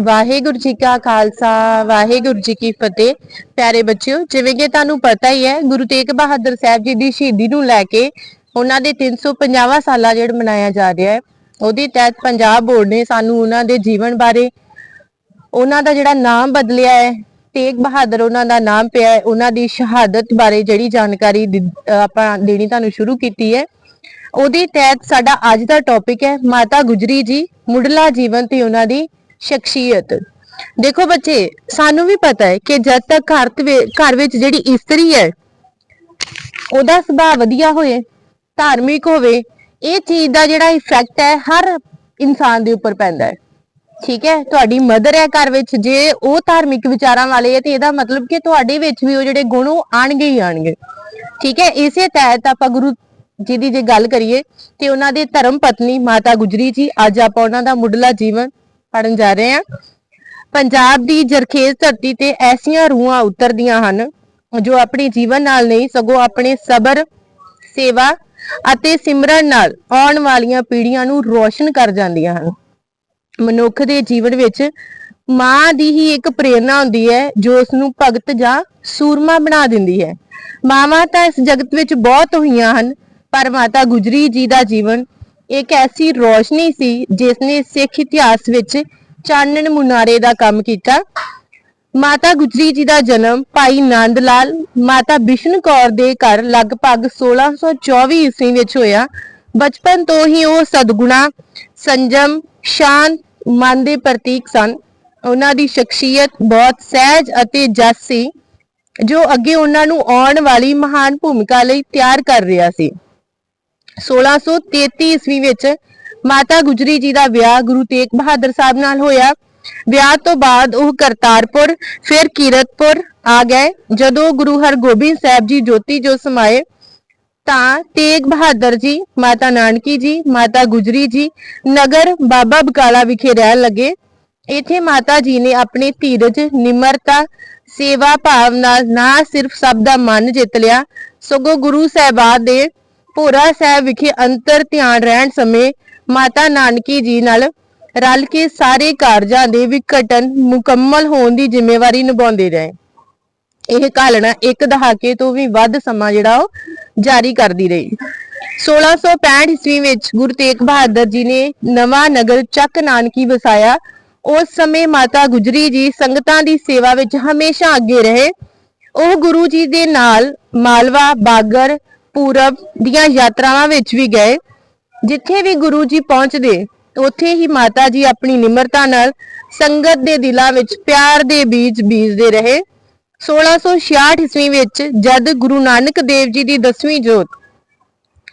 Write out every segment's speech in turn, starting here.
ਵਾਹਿਗੁਰੂ ਜੀ ਕਾ ਖਾਲਸਾ, ਵਾਹਿਗੁਰੂ ਜੀ ਕੀ ਫਤਿਹ। ਪਿਆਰੇ ਬੱਚਿਓ, ਜਿਵੇਂ ਕਿ ਤੁਹਾਨੂੰ ਪਤਾ ਹੀ ਹੈ, ਗੁਰੂ ਤੇਗ ਬਹਾਦਰ ਸਾਹਿਬ ਜੀ ਦੀ ਸ਼ਹੀਦੀ ਨੂੰ ਲੈ ਕੇ ਉਹਨਾਂ ਦੇ 350ਵਾਂ ਸਾਲਾ ਜਿਹੜਾ ਮਨਾਇਆ ਜਾ ਰਿਹਾ ਹੈ, ਉਹਦੇ ਤਹਿਤ ਪੰਜਾਬ ਬੋਰਡ ਨੇ ਸਾਨੂੰ ਉਹਨਾਂ ਦੇ ਜੀਵਨ ਬਾਰੇ, ਉਹਨਾਂ ਦਾ ਜਿਹੜਾ ਨਾਮ ਬਦਲਿਆ ਹੈ ਤੇਗ ਬਹਾਦਰ ਉਹਨਾਂ ਦਾ ਨਾਮ ਪਿਆ ਹੈ, ਉਹਨਾਂ ਦੀ ਸ਼ਹਾਦਤ ਬਾਰੇ ਜਿਹੜੀ ਜਾਣਕਾਰੀ ਆਪਾਂ ਦੇਣੀ ਤੁਹਾਨੂੰ ਸ਼ੁਰੂ ਕੀਤੀ ਹੈ। ਉਹਦੇ ਤਹਿਤ ਸਾਡਾ ਅੱਜ ਦਾ ਟੌਪਿਕ ਹੈ, ਮਾਤਾ ਗੁਜਰੀ ਜੀ, ਮੁੱਢਲਾ ਜੀਵਨ ਤੇ ਉਹਨਾਂ ਦੀ ਸ਼ਖਸੀਅਤ। ਦੇਖੋ ਬੱਚੇ, ਸਾਨੂੰ ਵੀ ਪਤਾ ਹੈ ਕਿ ਜਦ ਤੱਕ ਘਰ ਘਰ ਵਿੱਚ ਜਿਹੜੀ ਇਸਤਰੀ ਹੈ, ਉਹਦਾ ਸੁਭਾਅ ਵਧੀਆ ਹੋਏ, ਧਾਰਮਿਕ ਹੋਵੇ, ਇਹ ਚੀਜ਼ ਦਾ ਜਿਹੜਾ ਇਫੈਕਟ ਹੈ, ਹਰ ਇਨਸਾਨ ਦੇ ਉੱਪਰ ਪੈਂਦਾ ਹੈ। ਠੀਕ ਹੈ, ਤੁਹਾਡੀ ਮਦਰ ਹੈ ਘਰ ਵਿੱਚ, ਜੇ ਉਹ ਧਾਰਮਿਕ ਵਿਚਾਰਾਂ ਵਾਲੇ ਹੈ, ਤੇ ਇਹਦਾ ਮਤਲਬ ਕਿ ਤੁਹਾਡੇ ਵਿੱਚ ਵੀ ਉਹ ਜਿਹੜੇ ਗੁਣ, ਉਹ ਆਣਗੇ ਹੀ ਆਣਗੇ ਠੀਕ ਹੈ, ਇਸੇ ਤਹਿਤ ਆਪਾਂ ਗੁਰੂ ਜੀ ਦੀ ਜੇ ਗੱਲ ਕਰੀਏ, ਤੇ ਉਹਨਾਂ ਦੇ ਧਰਮ ਪਤਨੀ ਮਾਤਾ ਗੁਜਰੀ ਜੀ, ਅੱਜ ਆਪਾਂ ਉਹਨਾਂ ਦਾ ਮੁੱਢਲਾ ਜੀਵਨ ਪੜਨ ਜਾ ਰਹੇ ਹਾਂ। ਪੰਜਾਬ ਦੀ ਜਰਖੇਜ਼ ਧਰਤੀ ਤੇ ਐਸੀਆਂ ਰੂਹਾਂ ਉਤਰਦੀਆਂ ਹਨ, ਜੋ ਆਪਣੇ ਜੀਵਨ ਨਾਲ ਨਹੀਂ, ਸਗੋਂ ਆਪਣੇ ਸਬਰ, ਸੇਵਾ ਅਤੇ ਸਿਮਰਨ ਨਾਲ ਆਉਣ ਵਾਲੀਆਂ ਪੀੜ੍ਹੀਆਂ ਨੂੰ ਰੋਸ਼ਨ ਕਰ ਜਾਂਦੀਆਂ ਹਨ। ਮਨੁੱਖ ਦੇ ਜੀਵਨ ਵਿੱਚ ਮਾਂ ਦੀ ਹੀ ਇੱਕ ਪ੍ਰੇਰਣਾ ਹੁੰਦੀ ਹੈ, ਜੋ ਉਸ ਨੂੰ ਭਗਤ ਜਾਂ ਸੂਰਮਾ ਬਣਾ ਦਿੰਦੀ ਹੈ। ਮਾਵਾਂ ਤਾਂ ਇਸ ਜਗਤ ਵਿੱਚ ਬਹੁਤ ਹੋਈਆਂ ਹਨ, ਪਰ ਮਾਤਾ ਗੁਜਰੀ ਜੀ ਦਾ ਜੀਵਨ ਇੱਕ ਐਸੀ ਰੋਸ਼ਨੀ ਸੀ ਜਿਸ ਨੇ ਸਿੱਖ ਇਤਿਹਾਸ ਵਿੱਚ ਚਾਨਣ ਮੁਨਾਰੇ ਦਾ ਕੰਮ ਕੀਤਾ। ਮਾਤਾ ਗੁਜਰੀ ਜੀ ਦਾ ਜਨਮ ਭਾਈ ਨੰਦ ਲਾਲ, ਮਾਤਾ ਬਿਸ਼ਨ ਕੌਰ ਦੇ ਘਰ ਲਗਭਗ 1624 ਈਸਵੀ ਵਿੱਚ ਹੋਇਆ। ਬਚਪਨ ਤੋਂ ਹੀ ਉਹ ਸਦਗੁਣਾ, ਸੰਜਮ ਸ਼ਾਂਤ ਮਨ ਦੇ ਪ੍ਰਤੀਕ ਸਨ। ਉਹਨਾਂ ਦੀ ਸ਼ਖਸੀਅਤ ਬਹੁਤ ਸਹਿਜ ਅਤੇ ਜਸ ਸੀ, ਜੋ ਅੱਗੇ ਉਹਨਾਂ ਨੂੰ ਆਉਣ ਵਾਲੀ ਮਹਾਨ ਭੂਮਿਕਾ ਲਈ ਤਿਆਰ ਕਰ ਰਿਹਾ ਸੀ। 1633 ਈਸਵੀ ਵਿੱਚ ਮਾਤਾ ਗੁਜਰੀ ਜੀ ਦਾ ਵਿਆਹ ਗੁਰੂ ਤੇਗ ਬਹਾਦਰ ਸਾਹਿਬ ਨਾਲ ਹੋਇਆ। ਵਿਆਹ ਤੋਂ ਬਾਅਦ ਉਹ ਕਰਤਾਰਪੁਰ, ਫਿਰ ਕੀਰਤਪੁਰ ਆ ਗਏ। ਜਦੋਂ ਗੁਰੂ ਹਰਗੋਬਿੰਦ ਸਾਹਿਬ ਜੀ ਜੋਤੀ ਜੋ ਸਮਾਏ ਤਾਂ ਤੇਗ ਬਹਾਦਰ ਜੀ, ਮਾਤਾ ਨਾਨਕੀ ਜੀ, ਮਾਤਾ ਗੁਜਰੀ ਜੀ, ਨਗਰ ਬਾਬਾ ਬਕਾਲਾ ਵਿਖੇ ਰਹਿਣ ਲੱਗੇ। ਇੱਥੇ ਮਾਤਾ ਜੀ ਨੇ ਆਪਣੇ ਧੀਰਜ, ਨਿਮਰਤਾ, ਸੇਵਾ ਭਾਵ ਨਾਲ ਨਾ ਸਿਰਫ ਸਭ ਦਾ ਮਨ ਜਿੱਤ ਲਿਆ, ਸਗੋਂ ਗੁਰੂ ਸਾਹਿਬਾਨ ਦੇ ਭੋਰਾ ਸਾਹਿਬ ਵਿਖੇ ਅੰਤਰ ਧਿਆਨ ਰਹਿਣ ਸਮੇਂ ਮਾਤਾ ਨਾਨਕੀ ਜੀ ਨਾਲ ਰਲ ਕੇ ਸਾਰੇ ਕਾਰਜਾਂ ਦੇ ਵਿਘਟਨ ਮੁਕੰਮਲ ਹੋਣ ਦੀ ਜ਼ਿੰਮੇਵਾਰੀ ਨਿਭਾਉਂਦੇ ਰਹੇ। ਇਹ ਘਾਲਣਾ ਇੱਕ ਦਹਾਕੇ ਤੋਂ ਵੀ ਵੱਧ ਸਮਾਂ ਜਿਹੜਾ ਉਹ ਜਾਰੀ ਕਰਦੀ ਰਹੀ। 1665 ਈਸਵੀ ਵਿੱਚ ਗੁਰੂ ਤੇਗ ਬਹਾਦਰ ਜੀ ਨੇ ਨਵਾਂ ਨਗਰ ਚੱਕ ਨਾਨਕੀ ਵਸਾਇਆ। ਉਸ ਸਮੇਂ ਮਾਤਾ ਗੁਜਰੀ ਜੀ ਸੰਗਤਾਂ ਦੀ ਸੇਵਾ ਵਿੱਚ ਹਮੇਸ਼ਾ ਅੱਗੇ ਰਹੇ। ਉਹ ਗੁਰੂ ਜੀ ਦੇ ਨਾਲ ਮਾਲਵਾ, ਬਾਗਰ, ਪੂਰਬ ਦੀਆਂ ਯਾਤਰਾਵਾਂ ਵਿੱਚ ਵੀ ਗਏ। ਜਿੱਥੇ ਵੀ ਗੁਰੂ ਜੀ ਪਹੁੰਚਦੇ, ਉੱਥੇ ਹੀ ਮਾਤਾ ਜੀ ਆਪਣੀ ਨਿਮਰਤਾ ਨਾਲ ਸੰਗਤ ਦੇ ਦਿਲਾਂ ਵਿੱਚ ਪਿਆਰ ਦੇ ਬੀਜ ਬੀਜਦੇ ਰਹੇ। 1666 ਈਸਵੀ ਵਿੱਚ ਜਦ ਗੁਰੂ ਨਾਨਕ ਦੇਵ ਜੀ ਦੀ 10ਵੀਂ ਜੋਤ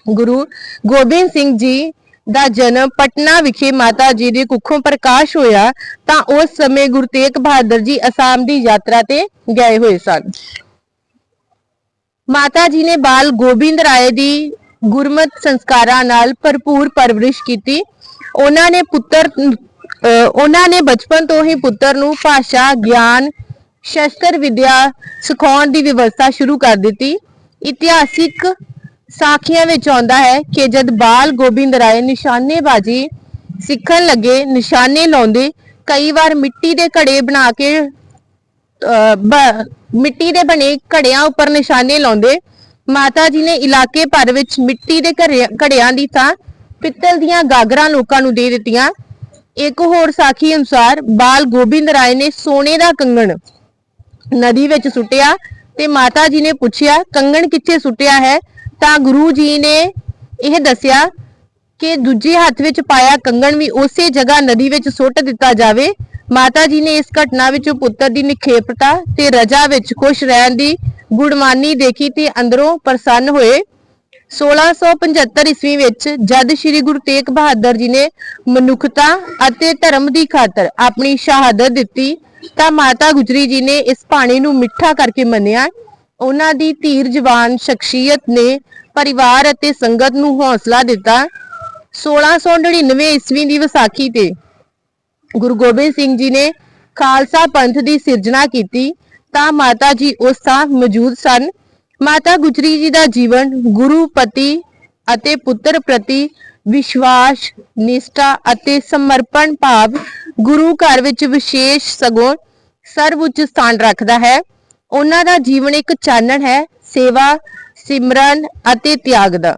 ਗੁਰੂ ਗੋਬਿੰਦ ਸਿੰਘ ਜੀ ਦਾ ਜਨਮ ਪਟਨਾ ਵਿਖੇ ਮਾਤਾ ਜੀ ਦੇ ਕੁੱਖੋਂ ਪ੍ਰਕਾਸ਼ ਹੋਇਆ, ਤਾਂ ਉਸ ਸਮੇਂ ਗੁਰੂ ਤੇਗ ਬਹਾਦਰ ਜੀ ਅਸਾਮ ਦੀ ਯਾਤਰਾ ਤੇ ਗਏ ਹੋਏ ਸਨ। ਮਾਤਾ ਜੀ ਨੇ ਬਾਲ ਗੋਬਿੰਦ ਰਾਏ ਦੀ ਗੁਰਮਤ ਸੰਸਕਾਰਾਂ ਨਾਲ ਭਰਪੂਰ ਪਰਵਰਿਸ਼ ਕੀਤੀ। ਉਹਨਾਂ ਨੇ ਪੁੱਤਰ, ਅਹ ਉਹਨਾਂ ਨੇ ਬਚਪਨ ਤੋਂ ਹੀ ਪੁੱਤਰ ਨੂੰ ਭਾਸ਼ਾ, ਗਿਆਨ ਸ਼ਸਤਰ ਵਿਦਿਆ ਸਿਖਾਉਣ ਦੀ ਵਿਵਸਥਾ ਸ਼ੁਰੂ ਕਰ ਦਿੱਤੀ। ਇਤਿਹਾਸਿਕ ਸਾਖੀਆਂ ਵਿੱਚ ਆਉਂਦਾ ਹੈ ਕਿ ਜਦ ਬਾਲ ਗੋਬਿੰਦ ਰਾਏ ਨਿਸ਼ਾਨੇਬਾਜ਼ੀ ਸਿੱਖਣ ਲੱਗੇ, ਨਿਸ਼ਾਨੇ ਲਾਉਂਦੇ, ਕਈ ਵਾਰ ਮਿੱਟੀ ਦੇ ਘੜੇ ਬਣਾ ਕੇ ਮਿੱਟੀ ਦੇ ਬਣੇ ਘੜਿਆਂ ਉੱਪਰ ਨਿਸ਼ਾਨੇ ਲਾਉਂਦੇ। ਮਾਤਾ ਜੀ ਨੇ ਇਲਾਕੇ ਭਰ ਵਿੱਚ ਮਿੱਟੀ ਦੇ ਘੜੇ- ਘੜਿਆਂ ਦੀ ਥਾਂ ਪਿੱਤਲ ਦੀਆਂ ਗਾਗਰਾਂ ਲੋਕਾਂ ਨੂੰ ਦੇ ਦਿੱਤੀਆਂ। ਇੱਕ ਹੋਰ ਸਾਖੀ ਅਨੁਸਾਰ ਬਾਲ ਗੋਬਿੰਦ ਰਾਏ ਨੇ ਸੋਨੇ ਦਾ ਕੰਗਣ ਨਦੀ ਵਿੱਚ ਸੁੱਟਿਆ ਤੇ ਮਾਤਾ ਜੀ ਨੇ ਪੁੱਛਿਆ, ਕੰਗਣ ਕਿੱਥੇ ਸੁੱਟਿਆ ਹੈ? ਤਾਂ ਗੁਰੂ ਜੀ ਨੇ ਇਹ ਦੱਸਿਆ ਕਿ ਦੂਜੇ ਹੱਥ ਵਿੱਚ ਪਾਇਆ ਕੰਗਣ ਵੀ ਉਸੇ ਜਗ੍ਹਾ ਨਦੀ ਵਿੱਚ ਸੁੱਟ ਦਿੱਤਾ ਜਾਵੇ। ਮਾਤਾ ਜੀ ਨੇ ਇਸ ਘਟਨਾ ਵਿੱਚ ਪੁੱਤਰ ਦੀ ਨਿਖੇਪਤਾ ਤੇ ਰਜਾ ਵਿੱਚ ਖੁਸ਼ ਰਹਿਣ ਦੀ ਗੁਣਮਾਨੀ ਦੇਖੀ ਤੇ ਅੰਦਰੋਂ ਪ੍ਰਸੰਨ ਹੋਏ। 1675 ਈਸਵੀ ਵਿੱਚ ਜਦ ਸ੍ਰੀ ਗੁਰੂ ਤੇਗ ਬਹਾਦਰ ਜੀ ਨੇ ਮਨੁੱਖਤਾ ਅਤੇ ਧਰਮ ਦੀ ਖਾਤਰ ਆਪਣੀ ਸ਼ਹਾਦਤ ਦਿੱਤੀ ਤਾਂ ਮਾਤਾ ਗੁਜਰੀ ਜੀ ਨੇ ਇਸ ਪਾਣੀ ਨੂੰ ਮਿੱਠਾ ਕਰਕੇ ਮੰਨਿਆ। ਉਹਨਾਂ ਦੀ ਧੀਰ ਜਵਾਨ ਸ਼ਖਸੀਅਤ ਨੇ ਪਰਿਵਾਰ ਅਤੇ ਸੰਗਤ ਨੂੰ ਹੌਸਲਾ ਦਿੱਤਾ। 1699 ਈਸਵੀ ਦੀ ਵਿਸਾਖੀ ਤੇ ਗੁਰੂ ਗੋਬਿੰਦ ਸਿੰਘ ਜੀ ਨੇ ਖਾਲਸਾ ਪੰਥ ਦੀ ਸਿਰਜਣਾ ਕੀਤੀ, ਤਾਂ ਮਾਤਾ ਜੀ ਉਸ ਥਾਂ ਮੌਜੂਦ ਸਨ। ਮਾਤਾ ਗੁਜਰੀ ਜੀ ਦਾ ਜੀਵਨ ਗੁਰੂ ਪਤੀ ਅਤੇ ਪੁੱਤਰ ਪ੍ਰਤੀ ਵਿਸ਼ਵਾਸ, ਨਿਸ਼ਠਾ ਅਤੇ ਸਮਰਪਣ ਭਾਵ ਗੁਰੂ ਘਰ ਵਿੱਚ ਵਿਸ਼ੇਸ਼ ਸਗੋਂ ਸਰਵਉੱਚ ਸਥਾਨ ਰੱਖਦਾ ਹੈ। ਉਹਨਾਂ ਦਾ ਜੀਵਨ ਇੱਕ ਚਾਨਣ ਹੈ, ਸੇਵਾ, ਸਿਮਰਨ ਅਤੇ ਤਿਆਗ ਦਾ।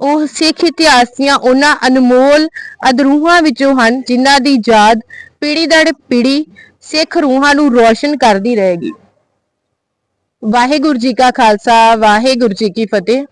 ਉਹ ਸਿੱਖ ਇਤਿਹਾਸ ਦੀਆਂ ਉਹਨਾਂ ਅਨਮੋਲ ਅਦਰੂਹਾਂ ਵਿੱਚੋਂ ਹਨ, ਜਿਨ੍ਹਾਂ ਦੀ ਯਾਦ ਪੀੜ੍ਹੀ ਦਰ ਪੀੜ੍ਹੀ ਸਿੱਖ ਰੂਹਾਂ ਨੂੰ ਰੋਸ਼ਨ ਕਰਦੀ ਰਹੇਗੀ। ਵਾਹਿਗੁਰੂ ਜੀ ਕਾ ਖਾਲਸਾ, ਵਾਹਿਗੁਰੂ ਜੀ ਕੀ ਫਤਿਹ।